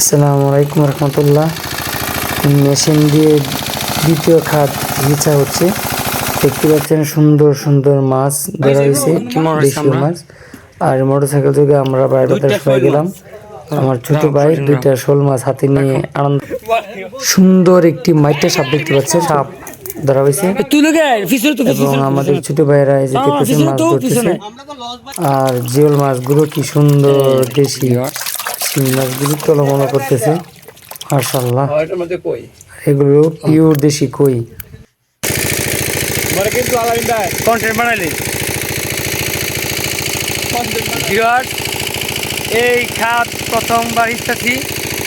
আসসালামু আলাইকুম রহমতুল্লাহ। মেশিন দিয়ে দ্বিতীয় খাত ঘিচা হচ্ছে। দেখতে পাচ্ছেন সুন্দর সুন্দর মাছ ধরা হয়েছে দেশীয় মাছ। আর মোটরসাইকেল থেকে আমরা বাইরে হয়ে গেলাম। আমার ছোট ভাই দুইটা শোল মাছ হাতে নিয়ে আনন্দ সুন্দর একটি মাইটা সাপ দেখতে পাচ্ছেন সাপ ধরা হয়েছে। এবং আমাদের ছোট ভাইয়েরা এই যে মাছ ধরতেছে। আর জিওল মাছগুলো কি সুন্দর দেশি। মাছগুলো টলমলো করতেছে। মার্শাল্লাহ মধ্যে কই? এগুলো পিওর দেশি কই। কিন্তু আলামিন ভাই। কন্টেন্ট বানাইলি? ভিউয়ার্স এই খাত প্রথমবার ইচ্ছাছি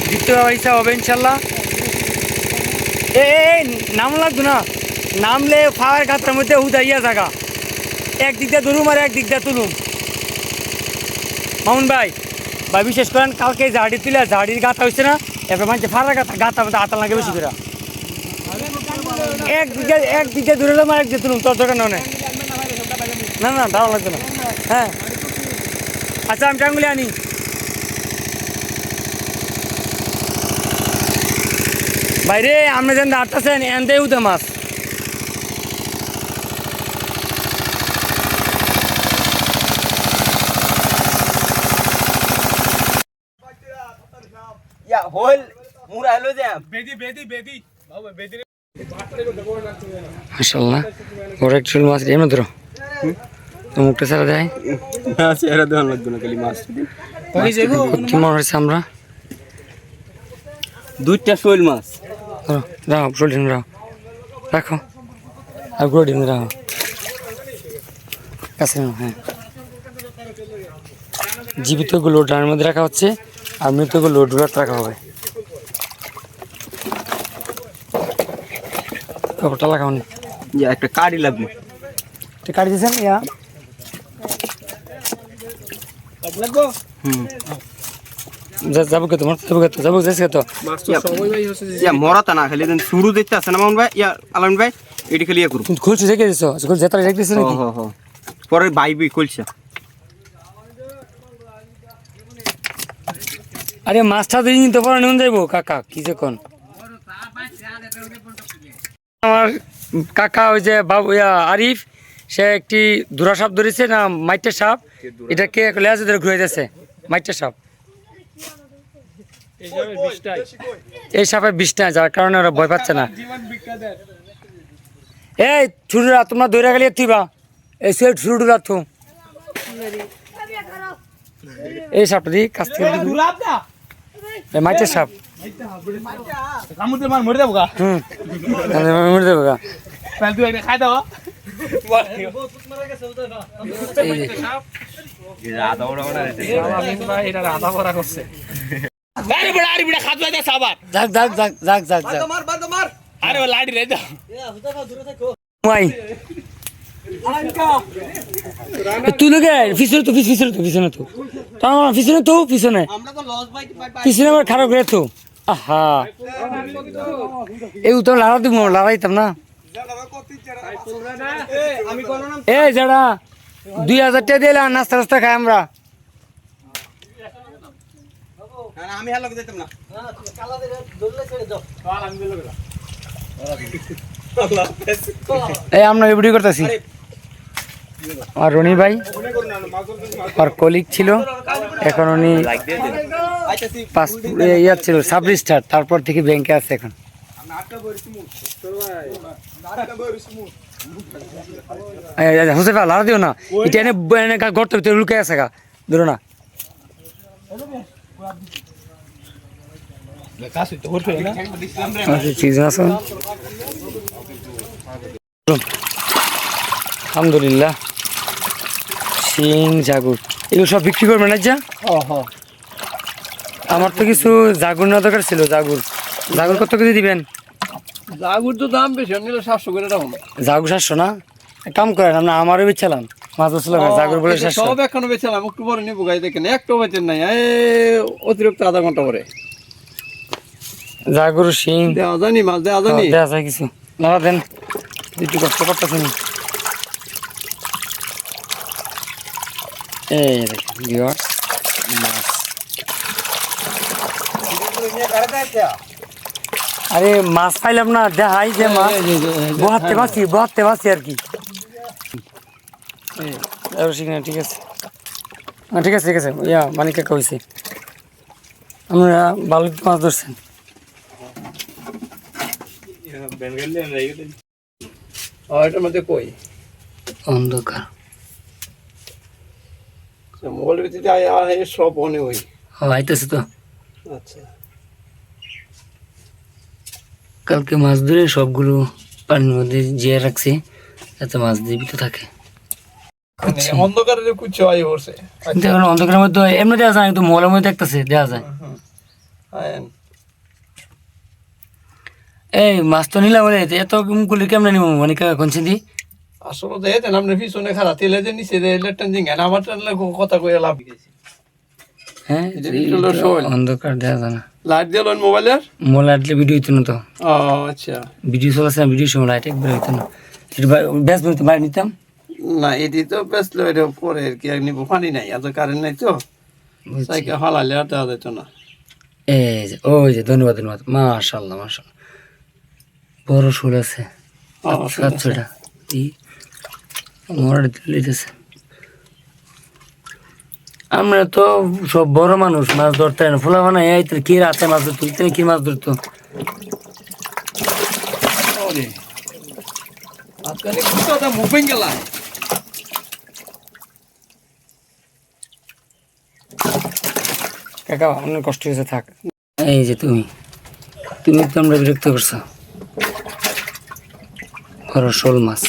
দ্বিতীয়বার ইচ্ছা হবে ইনশাল্লাহ এ এ, নাম লাগতো না। নামলে ফায়ার খাতার মধ্যে উদাইয়া জায়গা একদিক দিয়ে ধরুম আর একদিক দিয়ে তুলুম। মামুন ভাই ভাই বিশেষ করেন, কালকে ঝাড়ি তুলে ঝাড়ির গাতা হয়েছে না, এবার মানুষ ফাড়া গাতা গাতা মধ্যে আতা লাগে বেশি করে। একদিকে একদিকে দূরে এলাম একদিকে তুলুম তোর দোকান নেই না না, ভালো লাগবে না। হ্যাঁ। আচ্ছা আমি টাঙ্গুলি আনি। বাইরে আপনি যেন আটটাছেন এনতে উঠে মাছ। Hol মুরা হলো যে মার্শাল্লাহ বড় একটা শোল মাছ এমন ধরো? তো মুখটা ছাড়া দেয়? না চেহারা দেওয়ান লাগবে না খালি মাছ কি মনে হয়েছে আমরা? দুইটা শৈল মাছ। রাখো শোল ডিম রাখো রাখো। আর গুঁড়ো ডিম রাখো কাছে হ্যাঁ। জীবিতগুলো ড্রামের মধ্যে রাখা হচ্ছে আর মৃতগুলো ডুরাত রাখা হবে। কাপড়টা লাগাও নি। ইয়া একটা কাড়ি লাগবে। তো কাটি দিয়েছেন? ইয়া। হুম। যাব কে তোমার যাব কে তো? যাব যাইছে তো? ইয়া মরাতা না খালি শুরু দিতে আছে না মামুন ভাই? ইয়া আলামিন ভাই এটি খালি ইয়া করুন। খুলছি দিছো। খুলছি নাকি? পরে বাইবি আরে মাছটা দিয়ে নিতে পারো নিয়ে যাইবো। কাকা, কি যে কোন? আমার কাকা ওই যে বাবু আরিফ, সে একটি দুরা সাপ ধরেছে না মাইটের সাপ? এটা কে লেজে ধরে ঘুরে যাচ্ছে মাইটের সাপ। এই সাপে বিষটা যার কারণে ওরা ভয় পাচ্ছে না। এই ছুটুরা তোমরা দৌড়া গেলে তুইবা এই সে ছুটুরা তো। এই সাপটা দি কাছ থেকে দিবি। এই মাইটের সাপ। হুম। মরে দেবো গা। এই যে, যাক যাক যাক যাক। যাক যাক মাই তুই লোকে পিছনে তো, পিছ- পিছনে তো তো। পিছনে তো, পিছনে। পিছনে আবার খারাপ করে তো। আহা। এই তো লাড়া লাড়াইতাম না। এ যারা দুই হাজার টাকা নাস্তা নাস্তা খাই আমরা। এই আমরা এগুলি করতেছি। আর রনি ভাই আর কলিগ ছিল। এখন উনি পাস ইয়ার ছিল সাব রেজিস্টার তারপর থেকে ব্যাংকে আছে এখন। ভাই লাড়া দিও না। এটা এনে গর্তের ভিতরে লুকে আছে গা ধরো না। আচ্ছা, আলহামদুলিল্লাহ। শিং জাগুর এগুলো সব বিক্রি করবেন না যা আমার তো কিছু জাগুর না দরকার ছিল জাগুর। জাগুর কত কেজি দিবেন? জাগুর তো দাম বেশি নিলে সাতশো করে দাম জাগুর সাতশো না? কাম করেন আমরা আমারও বেচালাম। মাছ বছর জাগুর বলে সাতশো। সব এখনও বেছিলাম একটু পরে নিবো গাই দেখেন একটু বেচেন নাই অতিরিক্ত আধা ঘণ্টা পরে। জাগুর শিং। দেওয়া জানি মাছ দেওয়া জানি দেওয়া যায় কিছু। না দেন। একটু কষ্ট করতেছেন। এই দেখেন viewers, মাছ আরে মাছ পাইলাম না দেখাই যে মাছ। বহাতে পারছি বহাতে পারছি আর কি। ঠিক না ঠিক আছে। হ্যাঁ ঠিক আছে ঠিক আছে। ইয়া মানিক কাকা হয়েছে আমরা ভালো মাছ ধরছেন। অন্ধকার। মোবাইল ভিত্তিতে আয় সব অনে ওই। আইতেছে তো। আচ্ছা। কালকে মাছ ধরে সবগুলো পানির মধ্যে জিয়ে রাখছি যাতে মাছ জীবিত থাকে। মানে অন্ধকারের কুচ্ছ আয় পড়ছে। কিন্তু অন্ধকারের মধ্যে এমনি দেওয়া যায় কিন্তু মলের মধ্যে দেখতেছে দেওয়া যায়। এই মাছ তো নিলাম বলে এত গুলি কেমনে নিব? মানে কোনছে দি আসলে নামনে পিছনে খারাপ তেলে যে নিচে যে লেটন জিং আমার টানলে কথা কইয়া লাভ গেছে হ্যাঁ। অন্ধকার যায় না। লাইট দিল মোবাইলের মোল আটলে ভিডিও হইতো না তো। ও আচ্ছা। ভিডিও চলাছে না ভিডিও সময় লাইট একবার হইতো না। বলতে বাইরে নিতাম। না এটি তো বেসলো এটা পরে আর কি আর নিব পানি নাই এত কারেন্ট নাই তো। সাইকেল হালালে আর দেওয়া যেত না। এই যে ওই যে ধন্যবাদ ধন্যবাদ। মাশাল্লাহ মাশাল্লাহ। বড় শুল আছে। সাতশোটা মরা লইতেছে আমরা তো সব বড় মানুষ মাছ ধরতে না। ফুলা বানা এই কি রাতে মাছ ধরতো ইতনে কি মাছ ধরতো? কাকা অনেক কষ্ট হয়েছে থাক। এই যে তুমি তুমি তো আমরা বিরক্ত করছ। বড় শোল মাছ।